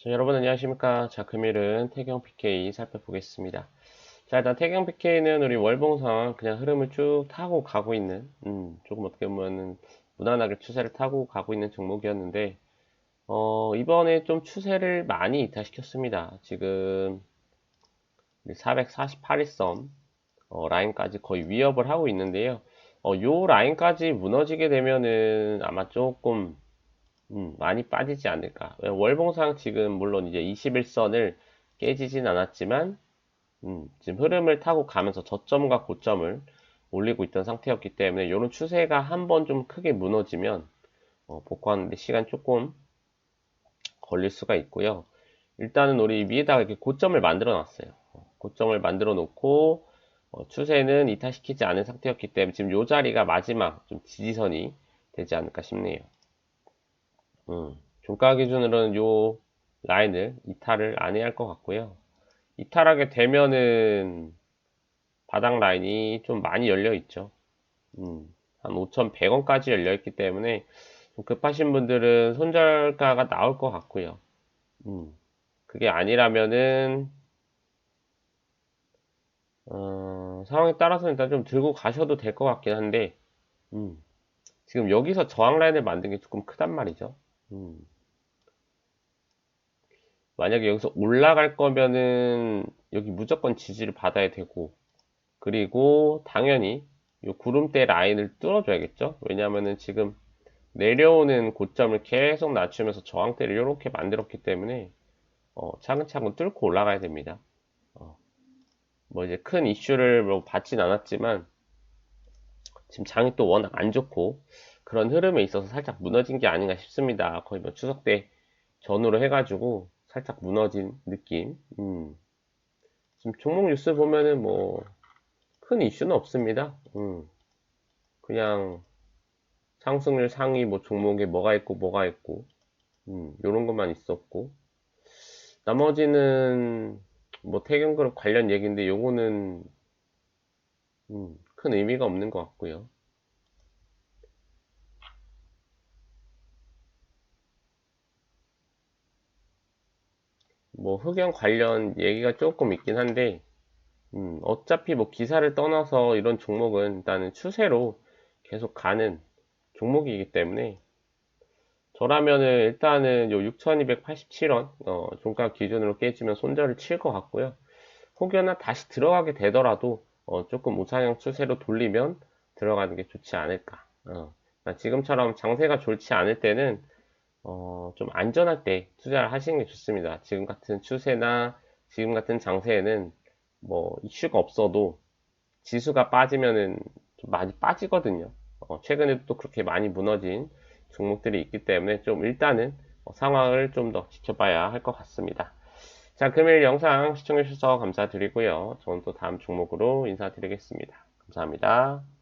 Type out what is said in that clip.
자, 여러분 안녕하십니까. 자, 금일은 태경 PK 살펴보겠습니다. 자, 일단 태경 PK는 우리 월봉상 그냥 흐름을 쭉 타고 가고 있는, 음, 조금 어떻게 보면은 무난하게 추세를 타고 가고 있는 종목이었는데, 어, 이번에 좀 추세를 많이 이탈시켰습니다. 지금 448일선 어, 라인까지 거의 위협을 하고 있는데요. 어, 요 라인까지 무너지게 되면은 아마 조금 음, 많이 빠지지 않을까. 월봉상 지금 물론 이제 21선을 깨지진 않았지만 음, 지금 흐름을 타고 가면서 저점과 고점을 올리고 있던 상태였기 때문에 이런 추세가 한번 좀 크게 무너지면 어, 복구하는데 시간 조금 걸릴 수가 있고요. 일단은 우리 위에다가 이렇게 고점을 만들어 놨어요. 어, 고점을 만들어 놓고 어, 추세는 이탈시키지 않은 상태였기 때문에 지금 이 자리가 마지막 좀 지지선이 되지 않을까 싶네요. 음, 종가 기준으로는 요 라인을 이탈을 안 해야 할 것 같고요. 이탈하게 되면은 바닥 라인이 좀 많이 열려 있죠. 음, 한 5,100원까지 열려 있기 때문에 좀 급하신 분들은 손절가가 나올 것 같고요. 음, 그게 아니라면은 어, 상황에 따라서 일단 좀 들고 가셔도 될 것 같긴 한데 음, 지금 여기서 저항 라인을 만든 게 조금 크단 말이죠. 음. 만약에 여기서 올라갈 거면은 여기 무조건 지지를 받아야 되고 그리고 당연히 이 구름대 라인을 뚫어줘야겠죠? 왜냐하면은 지금 내려오는 고점을 계속 낮추면서 저항대를 이렇게 만들었기 때문에 어, 차근차근 뚫고 올라가야 됩니다. 어, 뭐 이제 큰 이슈를 뭐 받진 않았지만 지금 장이 또 워낙 안 좋고 그런 흐름에 있어서 살짝 무너진 게 아닌가 싶습니다. 거의 뭐 추석 때 전후로 해가지고 살짝 무너진 느낌. 음. 지금 종목 뉴스 보면은 뭐 큰 이슈는 없습니다. 음. 그냥 상승률 상위 뭐 종목에 뭐가 있고 뭐가 있고 음, 요런 것만 있었고 나머지는 뭐 태경그룹 관련 얘기인데 요거는 음, 큰 의미가 없는 것 같고요. 뭐 흑연 관련 얘기가 조금 있긴 한데 음, 어차피 뭐 기사를 떠나서 이런 종목은 일단은 추세로 계속 가는 종목이기 때문에 저라면은 일단은 요 6287원 어, 종가 기준으로 깨지면 손절을 칠 것 같고요. 혹여나 다시 들어가게 되더라도 어, 조금 우상향 추세로 돌리면 들어가는 게 좋지 않을까. 어, 지금처럼 장세가 좋지 않을 때는 어, 좀 안전할 때 투자를 하시는 게 좋습니다. 지금 같은 추세나 지금 같은 장세에는 뭐 이슈가 없어도 지수가 빠지면은 좀 많이 빠지거든요. 어, 최근에도 또 그렇게 많이 무너진 종목들이 있기 때문에 좀 일단은 어, 상황을 좀 더 지켜봐야 할 것 같습니다. 자, 금일 영상 시청해주셔서 감사드리고요. 저는 또 다음 종목으로 인사드리겠습니다. 감사합니다.